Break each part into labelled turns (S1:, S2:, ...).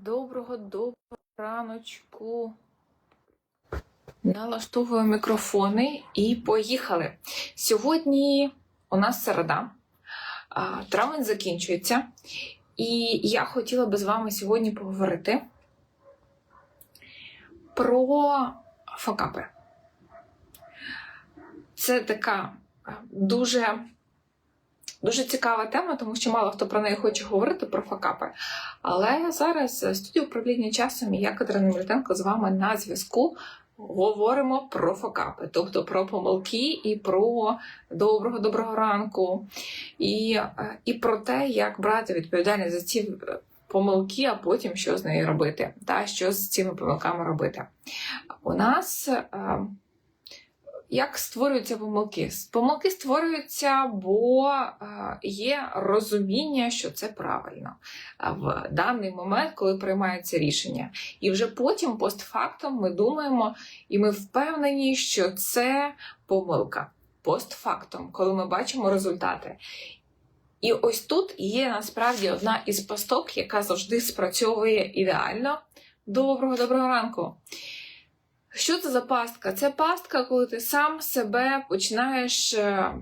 S1: Доброго доброго раночку. Налаштовую мікрофони і поїхали. Сьогодні у нас середа, травень закінчується, і я хотіла би з вами сьогодні поговорити про факапи. Це така дуже Дуже цікава тема, тому що мало хто про неї хоче говорити про факапи. Але зараз е, студія управління часом і я, Катерина Мілютенко, з вами на зв'язку говоримо про факапи, тобто про помилки і про доброго доброго ранку, і, е, і про те, як брати відповідальність за ці е, помилки, а потім що з нею робити, та що з цими помилками робити. У нас. Як створюються помилки? Помилки створюються, бо е, є розуміння, що це правильно е, в даний момент, коли приймається рішення. І вже потім, постфактом, ми думаємо і ми впевнені, що це помилка. Постфактом, коли ми бачимо результати. І ось тут є насправді одна із пасток, яка завжди спрацьовує ідеально. Доброго доброго ранку! Що це за пастка? Це пастка, коли ти сам себе починаєш е,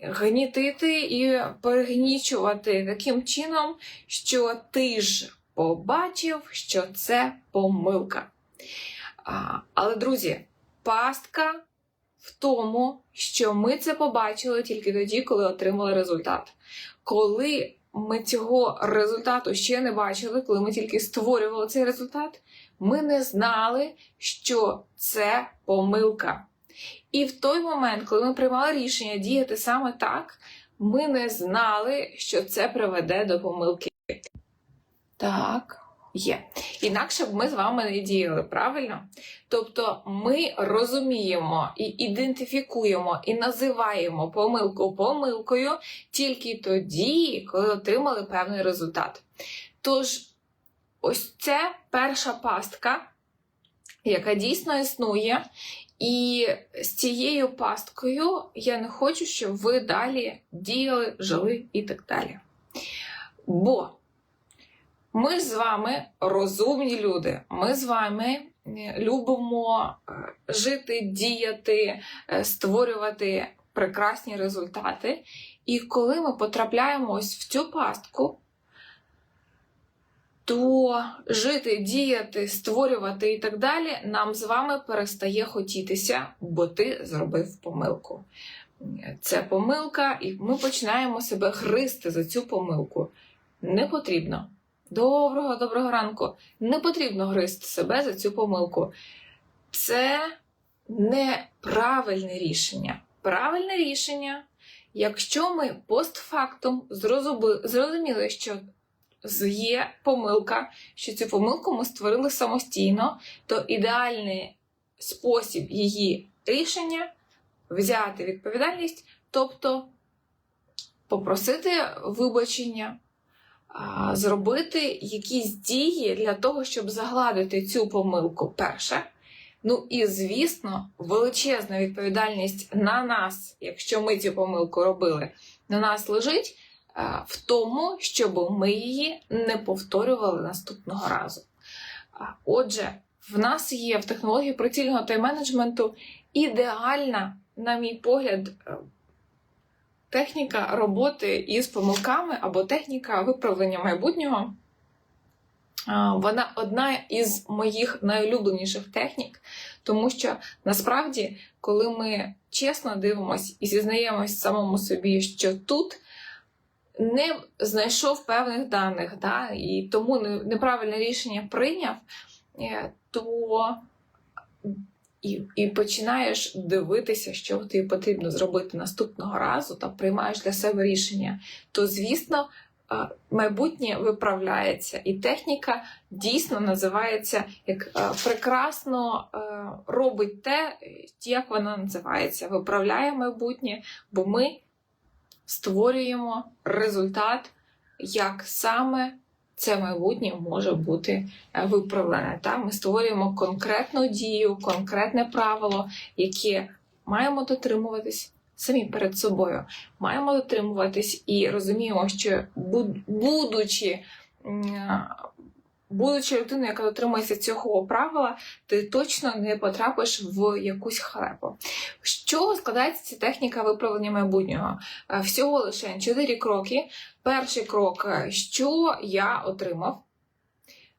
S1: гнітити і перегнічувати таким чином, що ти ж побачив, що це помилка. Але, друзі, пастка в тому, що ми це побачили тільки тоді, коли отримали результат. Коли ми цього результату ще не бачили, коли ми тільки створювали цей результат, ми не знали, що це помилка. І в той момент, коли ми приймали рішення діяти саме так, ми не знали, що це приведе до помилки. Так, є. Інакше б ми з вами не діяли, правильно? Тобто ми розуміємо і ідентифікуємо і називаємо помилку помилкою тільки тоді, коли отримали певний результат. Тож, ось це перша пастка, яка дійсно існує. І з цією пасткою я не хочу, щоб ви далі діяли, жили і так далі. Бо ми з вами розумні люди, ми з вами любимо е, жити, діяти, е, створювати прекрасні результати. І коли ми потрапляємо ось в цю пастку, то жити, діяти, створювати і так далі нам з вами перестає хотітися, бо ти зробив помилку. Це помилка, і ми починаємо себе гризти за цю помилку. Не потрібно. Доброго, доброго ранку. Не потрібно гризти себе за цю помилку. Це неправильне рішення. Правильне рішення, якщо ми постфактум зрозуміли, що є помилка, що цю помилку ми створили самостійно, то ідеальний спосіб її рішення взяти відповідальність, тобто попросити вибачення, зробити якісь дії для того, щоб загладити цю помилку перше. Ну і, звісно, величезна відповідальність на нас, якщо ми цю помилку робили, на нас лежить в тому, щоб ми її не повторювали наступного разу. Отже, в нас є в технології прицільного тайм-менеджменту ідеальна, на мій погляд, е, техніка роботи із помилками або техніка виправлення майбутнього. Вона одна із моїх найулюбленіших технік, тому що насправді, коли ми чесно дивимося і зізнаємось самому собі, що тут не знайшов певних даних, да, і тому неправильне рішення прийняв, е, то і і починаєш дивитися, що тобі потрібно зробити наступного разу, та приймаєш для себе рішення, то, звісно, е, майбутнє виправляється, і техніка дійсно називається як е, прекрасно робить те, як вона називається, виправляє майбутнє, бо ми створюємо результат, як саме це майбутнє може бути е, виправлене. Та? Ми створюємо конкретну дію, конкретне правило, яке маємо дотримуватись самі перед собою. Маємо дотримуватись і розуміємо, що будучи будучи людиною, яка дотримується цього правила, ти точно не потрапиш в якусь халепу. Чого складається ця техніка виправлення майбутнього? Е, Всього лише 4 кроки. Перший крок, е, що я отримав,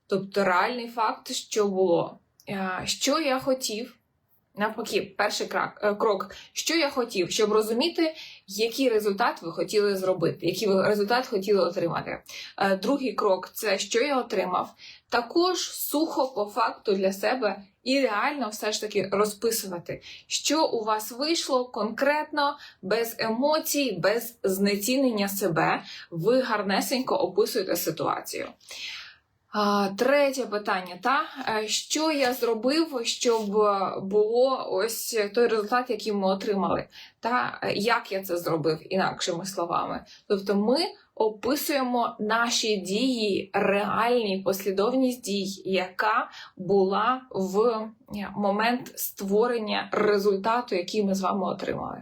S1: тобто реальний факт, що було, Е, що я хотів. Навпаки, перший е, крок, що я хотів, щоб розуміти, який результат ви хотіли зробити, який ви результат хотіли отримати. Е, Другий крок це що я отримав. Також сухо по факту для себе і реально все ж таки розписувати, що у вас вийшло конкретно, без емоцій, без знецінення себе. Ви гарнесенько описуєте ситуацію. Третє питання, та Е, що я зробив, щоб е, було ось той результат, який ми отримали, та е, як я це зробив, інакшими словами. Тобто, ми описуємо наші дії, реальні послідовність дій, яка була в е, момент створення результату, який ми з вами отримали.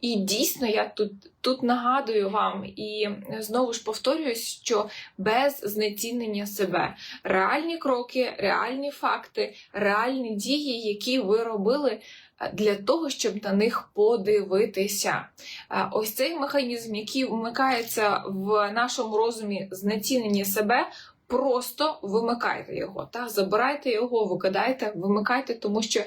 S1: І дійсно, я тут, тут нагадую вам і знову ж повторююсь, що без знецінення себе реальні кроки, реальні факти, реальні дії, які ви робили для того, щоб на них подивитися. Е, Ось цей механізм, який вмикається в нашому розумі знецінення себе. Просто вимикайте його, та забирайте його, викидайте, вимикайте, тому що е,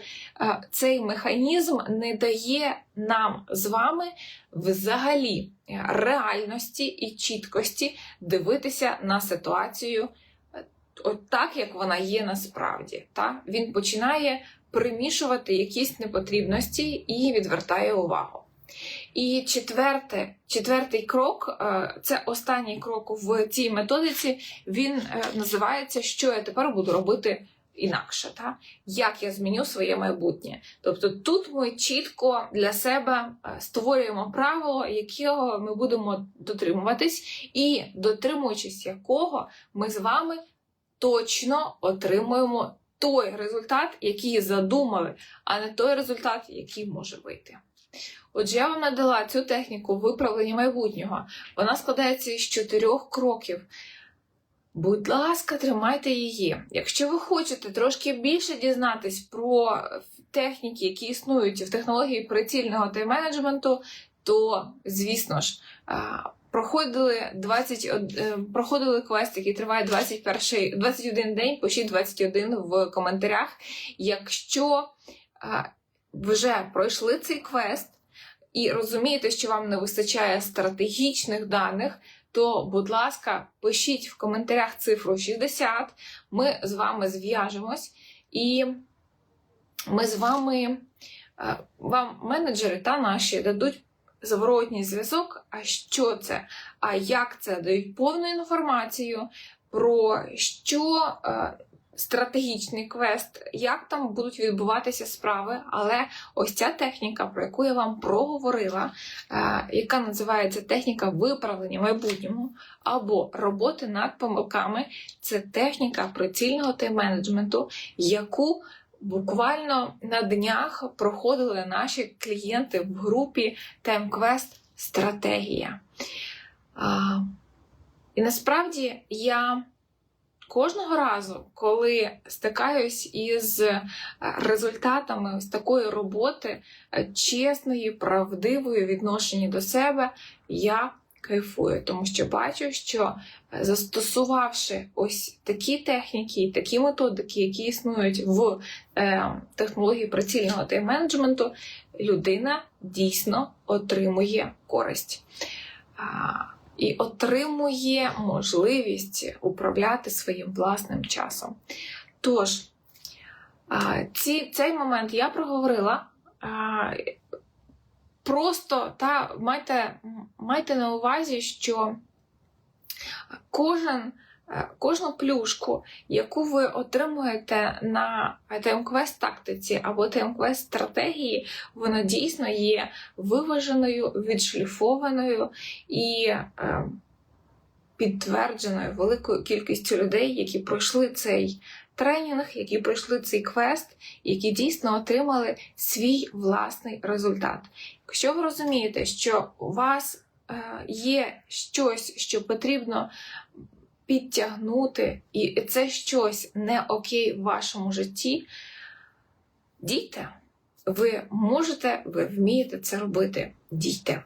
S1: цей механізм не дає нам з вами взагалі е, реальності і чіткості дивитися на ситуацію е, от так, як вона є насправді. Та? Він починає примішувати якісь непотрібності і відвертає увагу. І четверте, четвертий крок е, це останній крок в цій методиці. Він е, називається Що я тепер буду робити інакше, та? як я зміню своє майбутнє. Тобто тут ми чітко для себе е, створюємо правило, якого ми будемо дотримуватись, і дотримуючись якого ми з вами точно отримуємо той результат, який задумали, а не той результат, який може вийти. Отже, я вам надала цю техніку виправлення майбутнього. Вона складається із чотирьох кроків. Будь ласка, тримайте її. Якщо ви хочете трошки більше дізнатись про техніки, які існують в технології прицільного тайм-менеджменту, то, звісно ж, проходили 20, е, проходили квест, який триває 21, 21 день, пишіть 21 в коментарях. Якщо вже пройшли цей квест і розумієте, що вам не вистачає стратегічних даних, то, будь ласка, пишіть в коментарях цифру 60, ми з вами зв'яжемось, і ми з вами, е, вам менеджери та наші дадуть зворотній зв'язок. А що це? А як це дають повну інформацію про що е, стратегічний квест, як там будуть відбуватися справи, але ось ця техніка, про яку я вам проговорила, е, яка називається техніка виправлення майбутнього або роботи над помилками, це техніка прицільного тайм-менеджменту, яку Буквально на днях проходили наші клієнти в групі TimeQuest Стратегія. І насправді я кожного разу, коли стикаюсь із результатами з такої роботи, чесної, правдивої відношення до себе, я кайфую, тому що бачу, що е, застосувавши ось такі техніки, такі методики, які існують в е, технології прицільного тайм-менеджменту, людина дійсно отримує користь. І отримує можливість управляти своїм власним часом. Тож, ці, цей момент я проговорила. Просто та майте, майте на увазі, що кожен, е, кожну плюшку, яку ви отримуєте на TMQuest тактиці або TMQuest стратегії, вона дійсно є виваженою, відшліфованою і е, підтвердженою великою кількістю людей, які пройшли цей тренінг, які пройшли цей квест, які дійсно отримали свій власний результат. Якщо ви розумієте, що у вас е, є щось, що потрібно підтягнути, і це щось не окей в вашому житті, дійте. Ви можете, ви вмієте це робити. Дійте.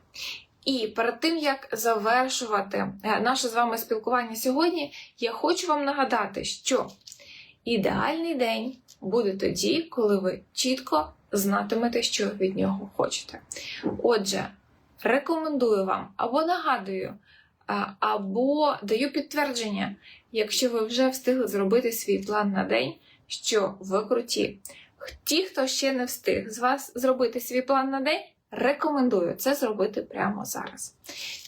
S1: І перед тим як завершувати е, наше з вами спілкування сьогодні, я хочу вам нагадати, що ідеальний день буде тоді, коли ви чітко знатимете, що від нього хочете. Отже, рекомендую вам або нагадую, або даю підтвердження, якщо ви вже встигли зробити свій план на день, що ви круті. Ті, хто ще не встиг з вас зробити свій план на день, рекомендую це зробити прямо зараз.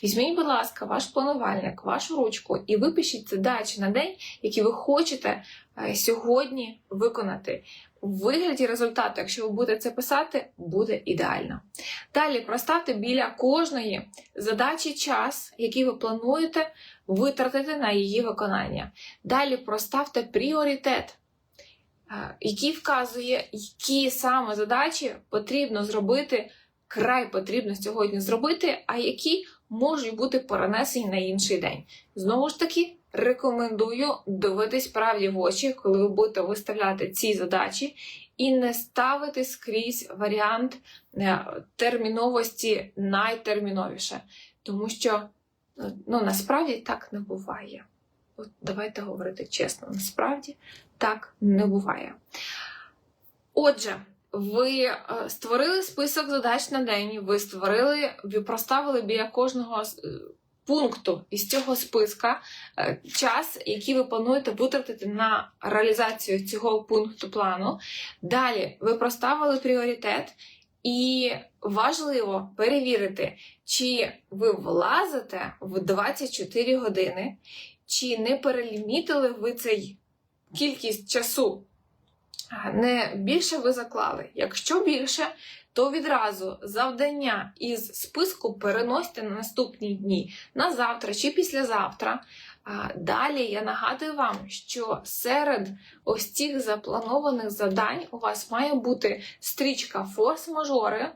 S1: Візьміть, будь ласка, ваш планувальник, вашу ручку і випишіть задачі на день, які ви хочете е, сьогодні виконати. У вигляді результату, якщо ви будете це писати, буде ідеально. Далі проставте біля кожної задачі час, який ви плануєте витратити на її виконання. Далі проставте пріоритет, е, який вказує, які саме задачі потрібно зробити, край потрібно сьогодні зробити, а які можуть бути перенесені на інший день. Знову ж таки, рекомендую дивитись правді в очі, коли ви будете виставляти ці задачі, і не ставити скрізь варіант е, терміновості найтерміновіше. Тому що ну, насправді так не буває. От Давайте говорити чесно, насправді так не буває. Отже, ви е, створили список задач на день, ви створили, ви проставили біля кожного е, пункту із цього списка е, час, який ви плануєте витратити на реалізацію цього пункту плану. Далі ви проставили пріоритет, і важливо перевірити, чи ви влазите в 24 години, чи не перелімітили ви цей кількість часу. Не більше ви заклали. Якщо більше, то відразу завдання із списку переносьте на наступні дні, на завтра чи післязавтра. Далі я нагадую вам, що серед ось цих запланованих завдань у вас має бути стрічка форс-мажори,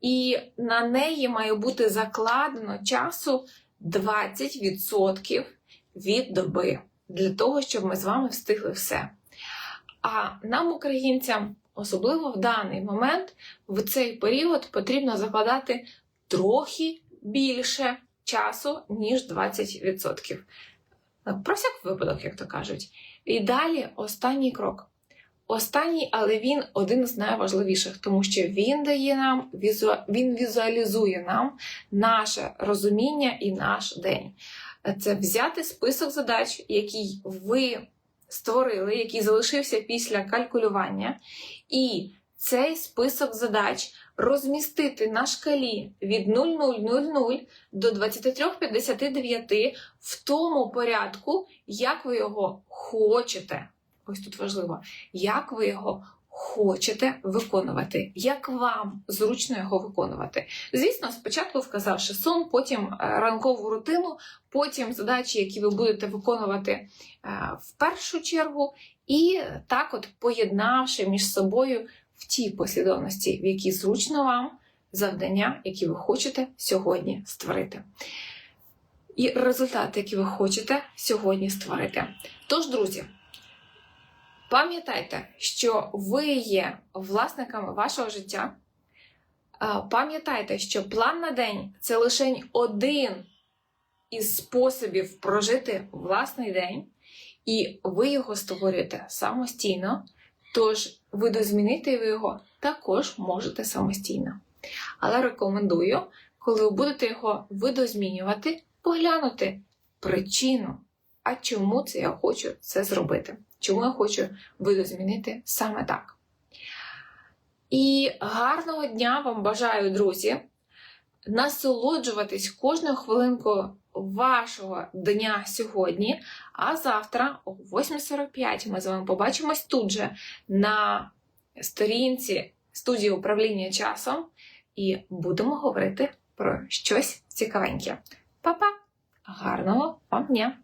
S1: і на неї має бути закладено часу 20% від доби для того, щоб ми з вами встигли все. А нам, українцям, особливо в даний момент, в цей період потрібно закладати трохи більше часу, ніж 20%. Про всяк випадок, як то кажуть. І далі останній крок. Останній, але він один з найважливіших, тому що він дає нам він візуалізує нам наше розуміння і наш день. Це взяти список задач, який ви створили, який залишився після калькулювання, і цей список задач розмістити на шкалі від 0000 до 2359 в тому порядку, як ви його хочете. Ось тут важливо, як ви його хочете виконувати, як вам зручно його виконувати. Звісно, спочатку вказавши сон, потім е, ранкову рутину, потім задачі, які ви будете виконувати е, в першу чергу, і так, от поєднавши між собою в тій послідовності, в якій зручно вам завдання, які ви хочете сьогодні створити. І результати, які ви хочете сьогодні створити. Тож, друзі, пам'ятайте, що ви є власниками вашого життя. Пам'ятайте, що план на день це лише один із способів прожити власний день, і ви його створюєте самостійно, тож видозмінити ви його також можете самостійно. Але рекомендую, коли ви будете його видозмінювати, поглянути причину, а чому це я хочу це зробити. Чому я хочу видозмінити саме так. І гарного дня вам бажаю, друзі! Насолоджуватись кожною хвилинкою вашого дня сьогодні. А завтра о 8.45 ми з вами побачимось тут же на сторінці студії управління часом і будемо говорити про щось цікавеньке. Па-па! Гарного вам дня!